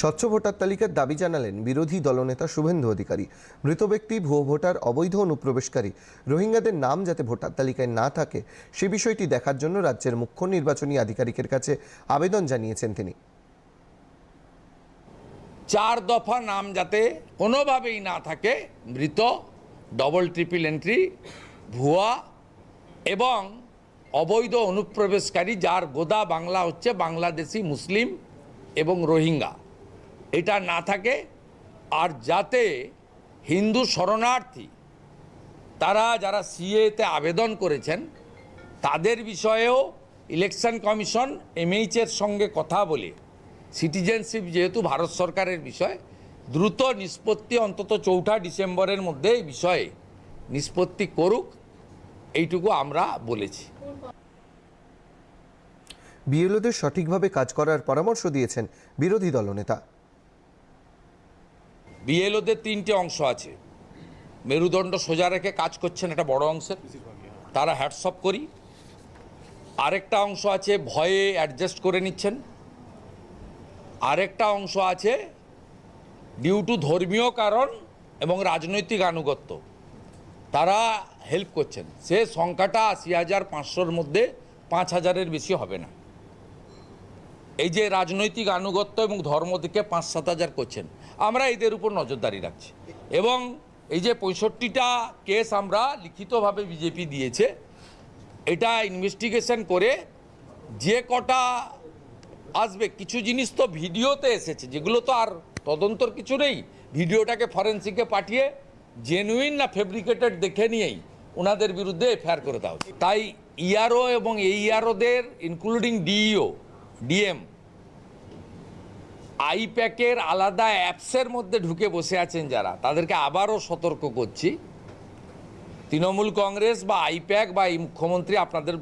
স্বচ্ছ ভোটার তালিকার দাবি জানালেন বিরোধী দলনেতা শুভেন্দু অধিকারী। মৃত ব্যক্তি ভুয়ো ভোটার, অবৈধ অনুপ্রবেশকারী। রোহিঙ্গাদের নাম যাতে ভোটার তালিকায় না থাকে, সে বিষয়টি দেখার জন্য রাজ্যের মুখ্য নির্বাচনী আধিকারিকের কাছে আবেদন জানিয়েছেন তিনি। চার দফা নাম যাতে কোনোভাবেই না থাকে, মৃত ডবল ট্রিপল এন্ট্রি ভুয়া এবং অবৈধ অনুপ্রবেশকারী, যার গোদা বাংলা হচ্ছে বাংলাদেশি, মুসলিম এবং রোহিঙ্গা। এটা না থাকে। আর যাতে হিন্দু শরণার্থী, তারা যারা সিএতে আবেদন করেছেন, তাদের বিষয়েও ইলেকশন কমিশন এমএইচের সঙ্গে কথা বলে সিটিজেনশিপ যেহেতু ভারত সরকারের বিষয়, দ্রুত নিষ্পত্তি, অন্তত চৌঠা ডিসেম্বরের মধ্যে এই বিষয়ে নিষ্পত্তি করুক, এইটুকু আমরা বলেছি। বিএলওদের সঠিকভাবে কাজ করার পরামর্শ দিয়েছেন বিরোধী দলনেতা। বিএলওদের তিনটে অংশ আছে। মেরুদণ্ড সোজা রেখে কাজ করছেন একটা বড় অংশের। তারা হ্যাটসঅপ করি। আরেকটা অংশ আছে, ভয়ে অ্যাডজাস্ট করে নিচ্ছেন। আরেকটা অংশ আছে ডিউ টু ধর্মীয় কারণ এবং রাজনৈতিক আনুগত্য। তারা হেল্প করছেন। সে সংখ্যাটা আশি হাজার পাঁচশোর মধ্যে পাঁচ হাজারের বেশি হবে না। এই যে রাজনৈতিক আনুগত্য এবং ধর্ম থেকে পাঁচ সাত হাজার করছেন, আমরা এদের উপর নজরদারি রাখছি এবং এই যে পঁয়ষট্টিটা কেস আমরা লিখিতভাবে বিজেপি দিয়েছে, এটা ইনভেস্টিগেশন করে যে কটা আসবে, কিছু জিনিস তো ভিডিওতে এসেছে, যেগুলো তো আর তদন্তর কিছু নেই ভিডিওটাকে ফরেন্সিকে পাঠিয়ে জেনুইন না ফেব্রিকেটেড দেখে নিয়েই ওনাদের বিরুদ্ধে এফআইআর করে দেওয়া। তাই ইআরও এবং এই ইআরওদের ইনক্লুডিং ডিইও ডিএম, আইপ্যাকের আলাদা অ্যাপসের মধ্যে ঢুকে বসে আছেন যারা, তাদেরকে আবারও সতর্ক করছি। তৃণমূল কংগ্রেস বা আইপ্যাক বা এই মুখ্যমন্ত্রী আপনাদের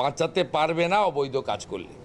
বাঁচাতে পারবে না অবৈধ কাজ করলে।